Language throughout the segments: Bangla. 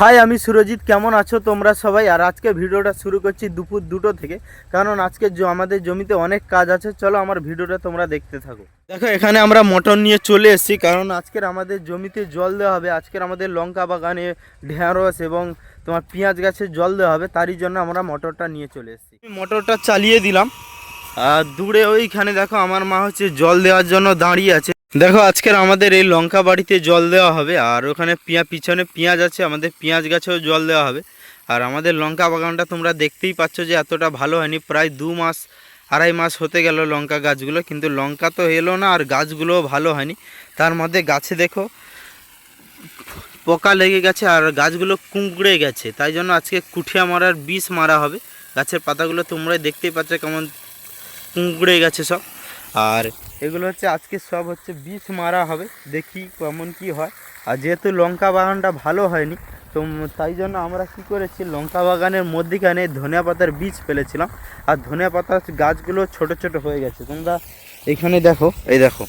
হাই, আমি সুরজিৎ। কেমন আছো তোমরা সবাই? আর আজকে ভিডিওটা শুরু করছি দুপুর দুটো থেকে। কারণ আজকে আমাদের জমিতে অনেক কাজ আছে। চলো আমার ভিডিওটা তোমরা দেখতে থাকো। দেখো, এখানে আমরা মটর নিয়ে চলে এসেছি। কারণ আজকের আমাদের জমিতে জল দেওয়া হবে। আজকের আমাদের লঙ্কা বাগানে ঢেঁড়স এবং তোমার পেঁয়াজ গাছে জল দেওয়া হবে। তারই জন্য আমরা মটরটা নিয়ে চলে এসেছি। মোটরটা চালিয়ে দিলাম। আর দূরে ওইখানে দেখো, আমার মা হচ্ছে জল দেওয়ার জন্য দাঁড়িয়ে আছে। দেখো, আজকের আমাদের এই লঙ্কা বাড়িতে জল দেওয়া হবে, আর ওখানে পিঁয়া, পিছনে পেঁয়াজ আছে, আমাদের পেঁয়াজ গাছেও জল দেওয়া হবে। আর আমাদের লঙ্কা বাগানটা তোমরা দেখতেই পাচ্ছ যে এতটা ভালো হয়নি, প্রায় দু মাস, আড়াই মাস হতে গেল লঙ্কা গাছগুলো, কিন্তু লঙ্কা তো এলো না, আর গাছগুলোও ভালো হয়নি। তার মধ্যে গাছে দেখো, পোকা লেগে গেছে, আর গাছগুলো কুঁকড়ে গেছে, তাই জন্য আজকে কুঠিয়া মারার বিষ মারা হবে। গাছের পাতাগুলো তোমরা দেখতেই পাচ্ছ কেমন কুঁকড়ে গেছে সব। আর এগুলো হচ্ছে আজকে সব হচ্ছে বিষ মারা হবে। দেখি কেমন কি হয়। আর যেহেতু লঙ্কা বাগানটা ভালো হয়নি, তো তাই জন্য আমরা কি করেছি, লঙ্কা বাগানের মধ্যিখানে ধনিয়া পাতার বীজ ফেলেছিলাম। আর ধনিয়া পাতার গাছগুলো ছোট ছোট হয়ে গেছে। তোমরা এখানে দেখো, এই দেখো।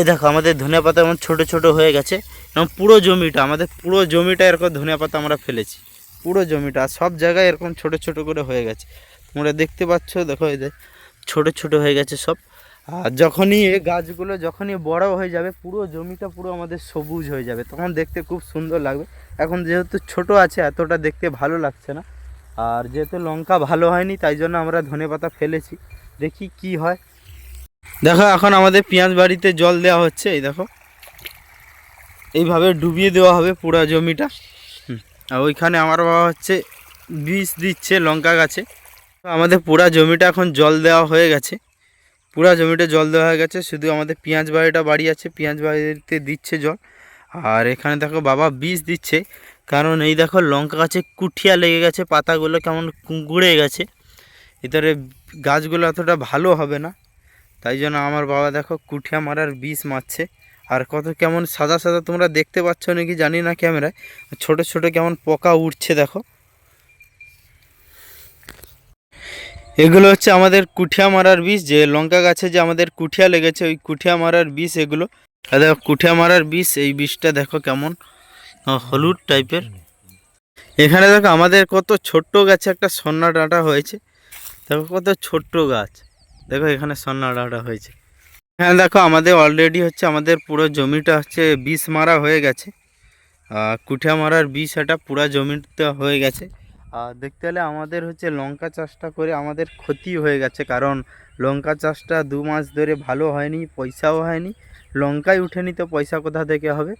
এই দেখো, আমাদের ধনিয়া পাতা এমন ছোটো ছোট হয়ে গেছে। এবং পুরো জমিটা, আমাদের পুরো জমিটা এরকম ধনিয়া পাতা আমরা ফেলেছি। পুরো জমিটা, আর সব জায়গায় এরকম ছোট ছোট করে হয়ে গেছে। তোমরা দেখতে পাচ্ছ, দেখো এদের ছোট ছোট হয়ে গেছে সব। আর যখনই এই গাছগুলো যখনই বড় হয়ে যাবে, পুরো জমিটা পুরো আমাদের সবুজ হয়ে যাবে। তখন দেখতে খুব সুন্দর লাগবে। এখন যেহেতু ছোট আছে, এতটা দেখতে ভালো লাগছে না। আর যেহেতু লঙ্কা ভালো হয়নি, তাই জন্য আমরা ধনেপাতা ফেলেছি। দেখি কি হয়। দেখো, এখন আমাদের পেঁয়াজ বাড়িতে জল দেওয়া হচ্ছে, এই দেখো। এইভাবে ডুবিয়ে দেওয়া হবে পুরো জমিটা। আর ওইখানে আমার বাবা হচ্ছে বীজ দিচ্ছে লঙ্কা গাছে। আমাদের পুরা জমিটা এখন জল দেওয়া হয়ে গেছে। পুরা জমিটা জল দেওয়া হয়ে গেছে, শুধু আমাদের পেঁয়াজ বাড়িটা বাড়ি আছে, পেঁয়াজ বাড়িতে দিচ্ছে জল। আর এখানে দেখো বাবা বীজ দিচ্ছে, কারণ এই দেখো লঙ্কা গাছে কুঠিয়া লেগে গেছে, পাতাগুলো কেমন কুঁকড়ে গেছে। ভিতরে গাছগুলো অতটা ভালো হবে না, তাই জন্য আমার বাবা দেখো কুঠিয়া মারার বিষ মারছে। আর কত কেমন সাদা সাদা তোমরা দেখতে পাচ্ছ নাকি জানি না ক্যামেরায়, ছোট ছোট কেমন পোকা উঠছে দেখো। এগুলো হচ্ছে আমাদের কুঠিয়া মারার বিষ, যে লঙ্কা গাছে যে আমাদের কুঠিয়া লেগেছে, ওই কুঠিয়া মারার বিষ এগুলো। দেখো, কুঠিয়া মারার বিষ, এই বিষটা দেখো কেমন হলুদ টাইপের। এখানে দেখো, আমাদের কত ছোট্ট গাছে একটা সন্না ডাঁটা হয়েছে। দেখো, কত ছোট্ট গাছ। দেখো, এখানে সন্না ডাঁটা হয়েছে। এখানে দেখো, আমাদের অলরেডি হচ্ছে, আমাদের পুরো জমিটা হচ্ছে বিষ মারা হয়ে গেছে। আর কুঠিয়া মারার বিষ, এটা পুরো জমিতে হয়ে গেছে। আর দেখতে হলে আমাদের হচ্ছে লঙ্কা চাষটা করে আমাদের ক্ষতি হয়ে গেছে। কারণ লঙ্কা চাষটা দু মাস ধরে ভালো হয়নি, পয়সাও হয়নি। লঙ্কাই উঠেনি তো পয়সা কোথা থেকে হবে?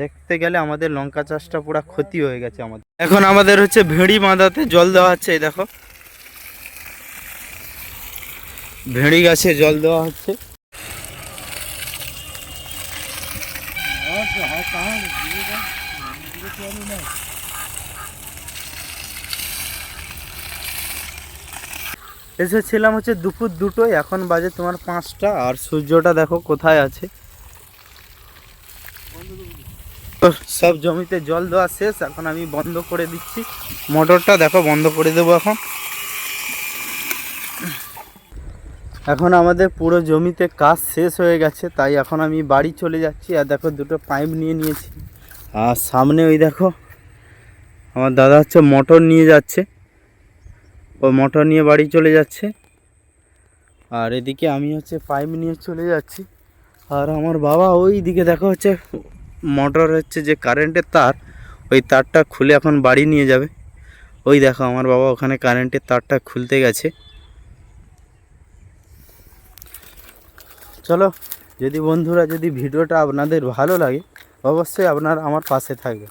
দেখতে গেলে আমাদের লঙ্কা চাষটা পুরো ক্ষতি হয়ে গেছে আমাদের। এখন আমাদের হচ্ছে ভেড়ি বাঁধাতে জল দেওয়া হচ্ছে দেখো। ভেড়ি গাছে জল দেওয়া হচ্ছে। এসেছিলাম হচ্ছে দুপুর দুটোয়, এখন বাজে তোমার পাঁচটা, আর সূর্যটা দেখো কোথায় আছে। সব জমিতে জল দেওয়া শেষ, এখন আমি বন্ধ করে দিচ্ছি। মোটরটা দেখো বন্ধ করে দেবো এখন। এখন আমাদের পুরো জমিতে কাজ শেষ হয়ে গেছে, তাই এখন আমি বাড়ি চলে যাচ্ছি, আর দেখো দুটো পাইপ নিয়ে নিয়েছি। আর সামনে ওই দেখো, আমার দাদা হচ্ছে মোটর নিয়ে যাচ্ছে। ও মোটর নিয়ে বাড়ি চলে যাচ্ছে। আর এদিকে আমি হচ্ছে পাইপ নিয়ে চলে যাচ্ছি। আর আমার বাবা ওই দিকে দেখো হচ্ছে, মোটর হচ্ছে যে কারেন্টের তার, ওই তারটা খুলে এখন বাড়ি নিয়ে যাবে। ওই দেখো আমার বাবা ওখানে কারেন্টের তারটা খুলতে গেছে। চলো, যদি বন্ধুরা যদি ভিডিওটা আপনাদের ভালো লাগে, অবশ্যই আপনারা আমার পাশে থাকবে।